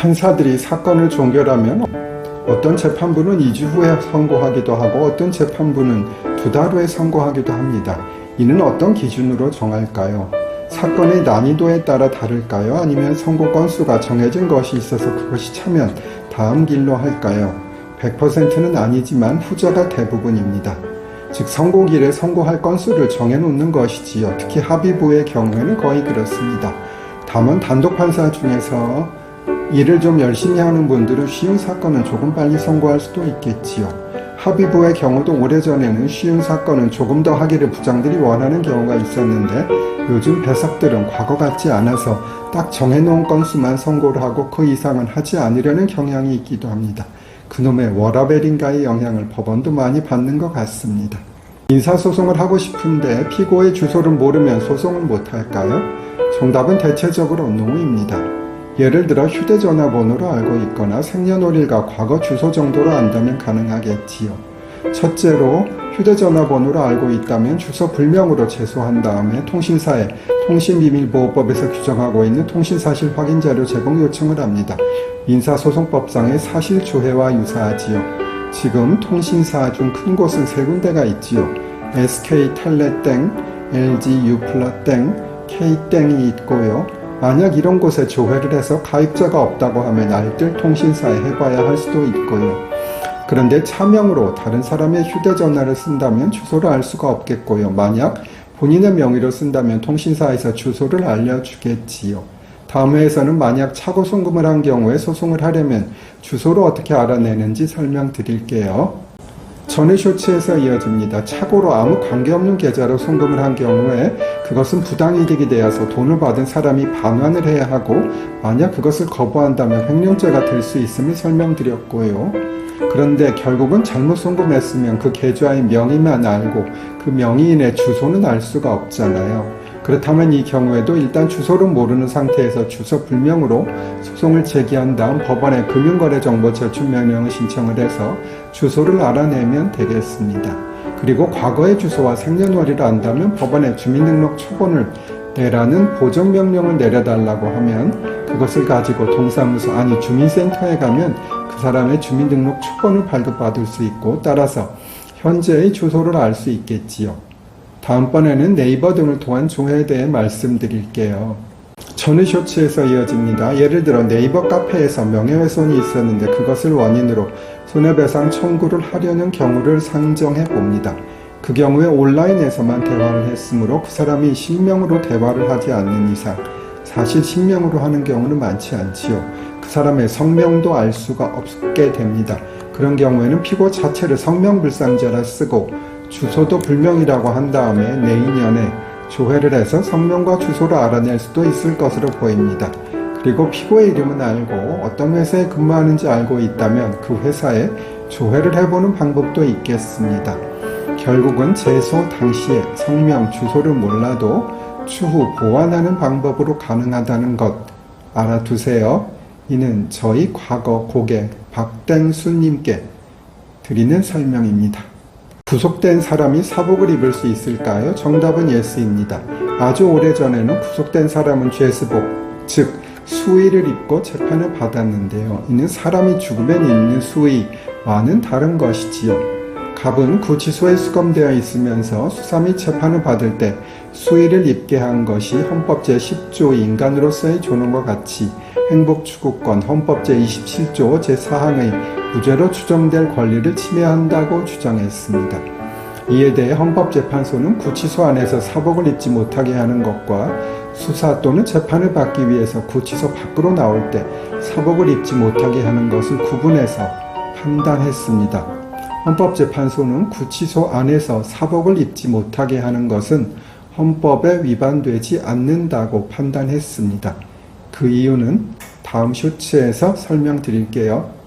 판사들이 사건을 종결하면 어떤 재판부는 2주 후에 선고하기도 하고 어떤 재판부는 두 달 후에 선고하기도 합니다. 이는 어떤 기준으로 정할까요? 사건의 난이도에 따라 다를까요? 아니면 선고 건수가 정해진 것이 있어서 그것이 차면 다음 길로 할까요? 100%는 아니지만 후자가 대부분입니다. 즉 선고길에 선고할 건수를 정해놓는 것이지요. 특히 합의부의 경우에는 거의 그렇습니다. 다만 단독 판사 중에서 일을 좀 열심히 하는 분들은 쉬운 사건은 조금 빨리 선고할 수도 있겠지요. 합의부의 경우도 오래전에는 쉬운 사건은 조금 더 하기를 부장들이 원하는 경우가 있었는데 요즘 배석들은 과거 같지 않아서 딱 정해놓은 건수만 선고를 하고 그 이상은 하지 않으려는 경향이 있기도 합니다. 그놈의 워라벨인가의 영향을 법원도 많이 받는 것 같습니다. 인사소송을 하고 싶은데 피고의 주소를 모르면 소송을 못할까요? 정답은 대체적으로 노입니다. 예를 들어 휴대전화 번호로 알고 있거나 생년월일과 과거 주소 정도로 안다면 가능하겠지요. 첫째로 휴대전화 번호로 알고 있다면 주소 불명으로 제소한 다음에 통신사에 통신비밀보호법에서 규정하고 있는 통신사실 확인자료 제공 요청을 합니다. 민사소송법상의 사실조회와 유사하지요. 지금 통신사 중 큰 곳은 세 군데가 있지요. SK텔레 땡, LG유플라 땡, K땡이 있고요. 만약 이런 곳에 조회를 해서 가입자가 없다고 하면 알뜰 통신사에 해봐야 할 수도 있고요. 그런데 차명으로 다른 사람의 휴대전화를 쓴다면 주소를 알 수가 없겠고요. 만약 본인의 명의로 쓴다면 통신사에서 주소를 알려주겠지요. 다음 회에서는 만약 차고 송금을 한 경우에 소송을 하려면 주소를 어떻게 알아내는지 설명드릴게요. 전의 쇼츠에서 이어집니다. 착오로 아무 관계없는 계좌로 송금을 한 경우에 그것은 부당이득이 되어서 돈을 받은 사람이 반환을 해야 하고 만약 그것을 거부한다면 횡령죄가 될 수 있음을 설명드렸고요. 그런데 결국은 잘못 송금했으면 그 계좌의 명의만 알고 그 명의인의 주소는 알 수가 없잖아요. 그렇다면 이 경우에도 일단 주소를 모르는 상태에서 주소 불명으로 소송을 제기한 다음 법원에 금융거래정보 제출 명령을 신청을 해서 주소를 알아내면 되겠습니다. 그리고 과거의 주소와 생년월일을 안다면 법원에 주민등록 초본을 내라는 보정명령을 내려달라고 하면 그것을 가지고 동사무소 아니 주민센터에 가면 그 사람의 주민등록 초본을 발급받을 수 있고 따라서 현재의 주소를 알 수 있겠지요. 다음번에는 네이버 등을 통한 조회에 대해 말씀드릴게요. 전의 쇼츠에서 이어집니다. 예를 들어 네이버 카페에서 명예훼손이 있었는데 그것을 원인으로 손해배상 청구를 하려는 경우를 상정해 봅니다. 그 경우에 온라인에서만 대화를 했으므로 그 사람이 실명으로 대화를 하지 않는 이상 사실 실명으로 하는 경우는 많지 않지요. 그 사람의 성명도 알 수가 없게 됩니다. 그런 경우에는 피고 자체를 성명불상자라 쓰고 주소도 불명이라고 한 다음에 내인연에 조회를 해서 성명과 주소를 알아낼 수도 있을 것으로 보입니다. 그리고 피고의 이름은 알고 어떤 회사에 근무하는지 알고 있다면 그 회사에 조회를 해보는 방법도 있겠습니다. 결국은 제소 당시에 성명, 주소를 몰라도 추후 보완하는 방법으로 가능하다는 것 알아두세요. 이는 저희 과거 고객 박땡수님께 드리는 설명입니다. 구속된 사람이 사복을 입을 수 있을까요? 정답은 예스입니다. 아주 오래전에는 구속된 사람은 죄수복, 즉 수의를 입고 재판을 받았는데요. 이는 사람이 죽으면 입는 수의와는 다른 것이지요. 갑은 구치소에 수감되어 있으면서 수사 및 재판을 받을 때 수의를 입게 한 것이 헌법 제10조 인간으로서의 존엄과 같이 행복 추구권 헌법 제27조 제4항의 무죄로 추정될 권리를 침해한다고 주장했습니다. 이에 대해 헌법재판소는 구치소 안에서 사복을 입지 못하게 하는 것과 수사 또는 재판을 받기 위해서 구치소 밖으로 나올 때 사복을 입지 못하게 하는 것을 구분해서 판단했습니다. 헌법재판소는 구치소 안에서 사복을 입지 못하게 하는 것은 헌법에 위반되지 않는다고 판단했습니다. 그 이유는 다음 쇼츠에서 설명드릴게요.